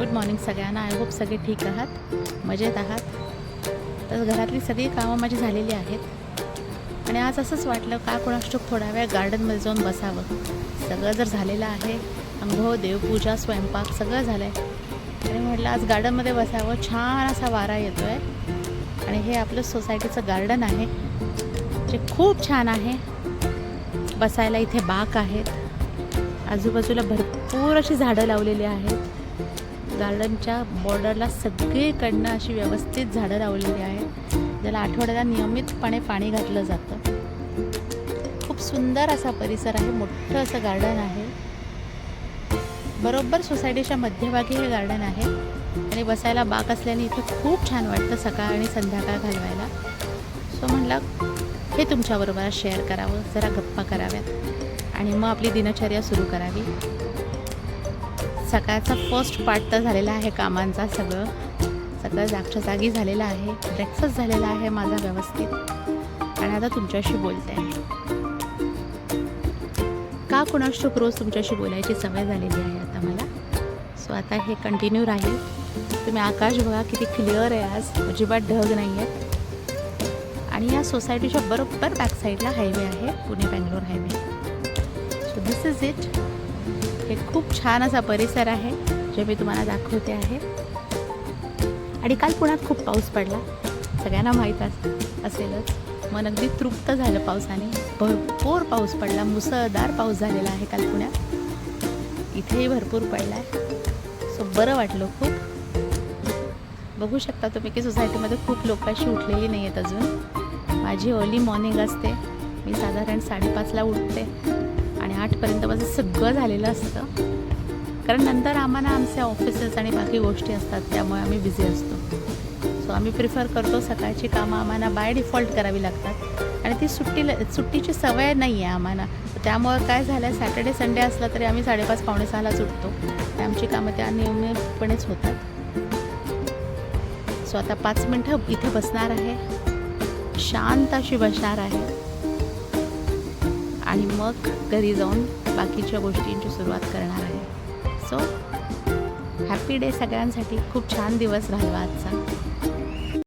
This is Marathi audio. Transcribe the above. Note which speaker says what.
Speaker 1: गुड मॉर्निंग सगळ्यांना. आय होप सगळे ठीक आहात. मजेत आहात. तर घरातली सगळी कामं माझी झालेली आहेत. आणि आज असंच वाटलं का कोणाष्टोक थोडा वेळ गार्डनमध्ये जाऊन बसावं. सगळं जर झालेलं आहे अंघोळ देवपूजा स्वयंपाक सगळं झालं आहे आणि म्हटलं आज गार्डनमध्ये बसावं. छान असा वारा येतो आहे आणि हे आपलं सोसायटीचं गार्डन आहे. जे खूप छान आहे. बसायला इथे बाक आहेत. आजूबाजूला भरपूर अशी झाडं लावलेली आहेत. गार्डनच्या बॉर्डरला सगळीकडनं अशी व्यवस्थित झाडं लावलेली आहेत. ज्याला आठवड्याला नियमितपणे पाणी घातलं जातं. खूप सुंदर असा परिसर आहे. मोठं असं गार्डन आहे. बरोबर सोसायटीच्या मध्यभागी हे गार्डन आहे. आणि बसायला बाक असल्याने इथे खूप छान वाटतं सकाळ आणि संध्याकाळ घालवायला. सो म्हटलं हे तुमच्याबरोबर शेअर करावं. जरा गप्पा कराव्यात. आणि मग आपली दिनचर्या सुरू करावी. सकाळचा फर्स्ट पार्ट तर झालेला आहे कामांचा सगळं. सगळं जागच्या जागी झालेलं आहे. ब्रेकफास्ट झालेला आहे माझा व्यवस्थित. आणि आता तुमच्याशी बोलते आहे. का कुणाष्टोक रोज तुमच्याशी बोलायची सवय झालेली आहे आता मला? सो आता हे कंटिन्यू राहील. तुम्ही आकाश बघा किती क्लिअर आहे आज. अजिबात ढग नाही आहे आणि या सोसायटीच्या बरोबर बॅक साईडला हायवे आहे. Pune Bangalore highway so this is it हे खूप छान असा परिसर आहे जे मी तुम्हाला दाखवते आहे. आणि काल पुण्यात खूप पाऊस पडला. सगळ्यांना माहीत अस असेलच. मन अगदी तृप्त झालं पावसाने. भरपूर पाऊस पडला. मुसळधार पाऊस झालेला आहे काल पुण्यात. इथेही भरपूर पडला आहे सो बरं वाटलं खूप. बघू शकता तुम्ही की सोसायटीमध्ये खूप लोक अशी उठलेली नाही आहेत अजून. माझी अर्ली मॉर्निंग असते. मी साधारण साडेपाचला उठते. आठपर्यंत माझं सगळं झालेलं असतं. कारण नंतर आम्हाला आमचे ऑफिसेस आणि बाकी गोष्टी असतात त्यामुळे आम्ही बिझी असतो. सो आम्ही प्रिफर करतो सकाळची कामं आम्हाला बाय डिफॉल्ट करावी लागतात. आणि ती सुट्टीला सुट्टीची सवय नाही आहे आम्हाला. त्यामुळं काय झालं सॅटर्डे संडे असला तरी आम्ही साडेपाच पावणे सहाला सुटतो. आमची कामं त्या नियमितपणेच होतात. सो आता पाच मिनटं इथे बसणार आहे. शांत अशी बसणार आहे. आणि मग घरी जाऊन बाकीच्या गोष्टींची सुरुवात करणार आहे. सो हॅपी डे सगळ्यांसाठी. खूप छान दिवस घालवा आजचा.